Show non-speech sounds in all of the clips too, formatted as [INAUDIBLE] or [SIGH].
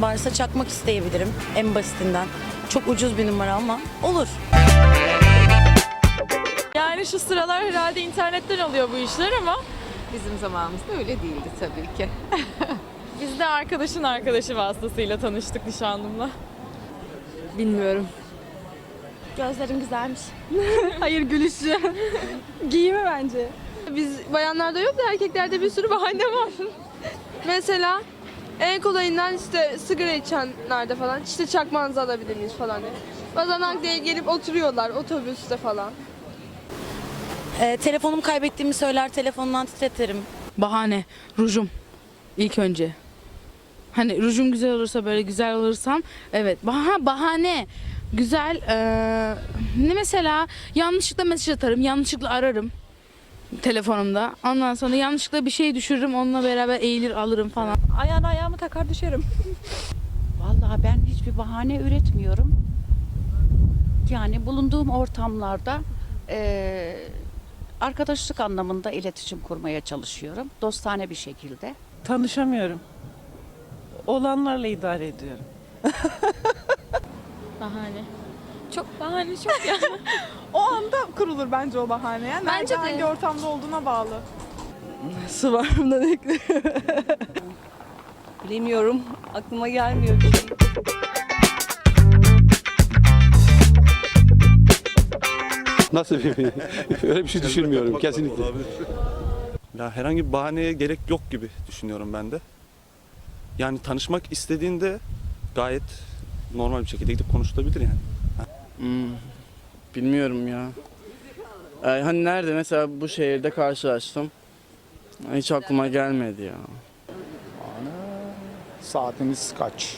varsa çakmak isteyebilirim en basitinden. Çok ucuz bir numara ama olur. Yani şu sıralar herhalde internetten oluyor bu işler ama Bizim zamanımızda öyle değildi tabii ki. [LAUGHS] biz de arkadaşın arkadaşı vasıtasıyla tanıştık nişanlımla. Bilmiyorum. Gözlerin güzelmiş. [LAUGHS] Hayır gülüşü. [LAUGHS] Giyimi bence. Biz bayanlarda yok da erkeklerde bir sürü bahane var. Mesela en kolayından işte sigara içenlerde falan işte çakmanızı alabilir miyiz falan diye. Bazen diye gelip oturuyorlar otobüste falan. Ee, telefonumu kaybettiğimi söyler telefonundan titretirim. Bahane, rujum. İlk önce. Hani rujum güzel olursa böyle güzel olursam evet baha bahane güzel eee, ne mesela yanlışlıkla mesaj atarım yanlışlıkla ararım telefonumda ondan sonra yanlışlıkla bir şey düşürürüm onunla beraber eğilir alırım falan. Ayağına ayağımı takar düşerim. Vallahi ben hiçbir bahane üretmiyorum. Yani bulunduğum ortamlarda eee, arkadaşlık anlamında iletişim kurmaya çalışıyorum. Dostane bir şekilde. Tanışamıyorum. Olanlarla idare ediyorum. Bahane. Çok bahane çok ya. [LAUGHS] O anda kurulur bence o bahane. Yani Bence Nerede, de. hangi ortamda olduğuna bağlı. Sıvarımda bekliyorum. [LAUGHS] Bilemiyorum. Aklıma gelmiyor bir şey. Nasıl bir [LAUGHS] öyle bir şey düşünmüyorum kesinlikle. Ya herhangi bir bahaneye gerek yok gibi düşünüyorum ben de. Yani tanışmak istediğinde gayet normal bir şekilde gidip konuşulabilir yani. Hmm, bilmiyorum ya. Ee, hani nerede mesela bu şehirde karşılaştım. Hiç aklıma gelmedi ya. Saatiniz kaç?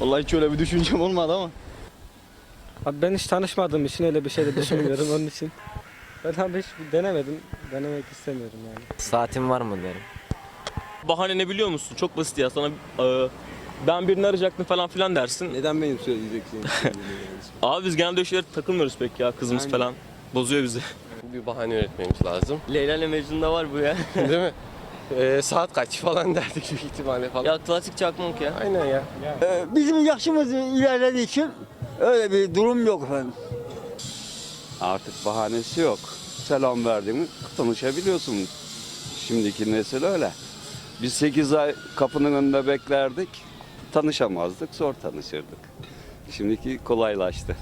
Vallahi hiç öyle bir düşüncem olmadı ama. Abi ben hiç tanışmadığım için öyle bir şey de düşünmüyorum onun için. Ben abi hiç denemedim. Denemek istemiyorum yani. Saatin var mı derim. Bahane ne biliyor musun? Çok basit ya. Sana e, ben birini arayacaktım falan filan dersin. Neden benim söyleyeceksin? [LAUGHS] Abi biz genelde şeylere takılmıyoruz pek ya. Kızımız Yani- falan. Bozuyor bizi. bir bahane üretmemiz lazım. Leyla ile Mecnun'da var bu ya. [LAUGHS] Değil mi? Ee, saat kaç falan [LAUGHS] derdik büyük ihtimalle falan. ya klasik çakmak ya. Aynen ya. Bizim yaşımız ilerlediği için öyle bir durum yok efendim. Artık bahanesi yok. Selam verdiğimi tanışabiliyorsun. Şimdiki nesil öyle. Biz 8 ay kapının önünde beklerdik. Tanışamazdık, zor tanışırdık. Şimdiki kolaylaştı.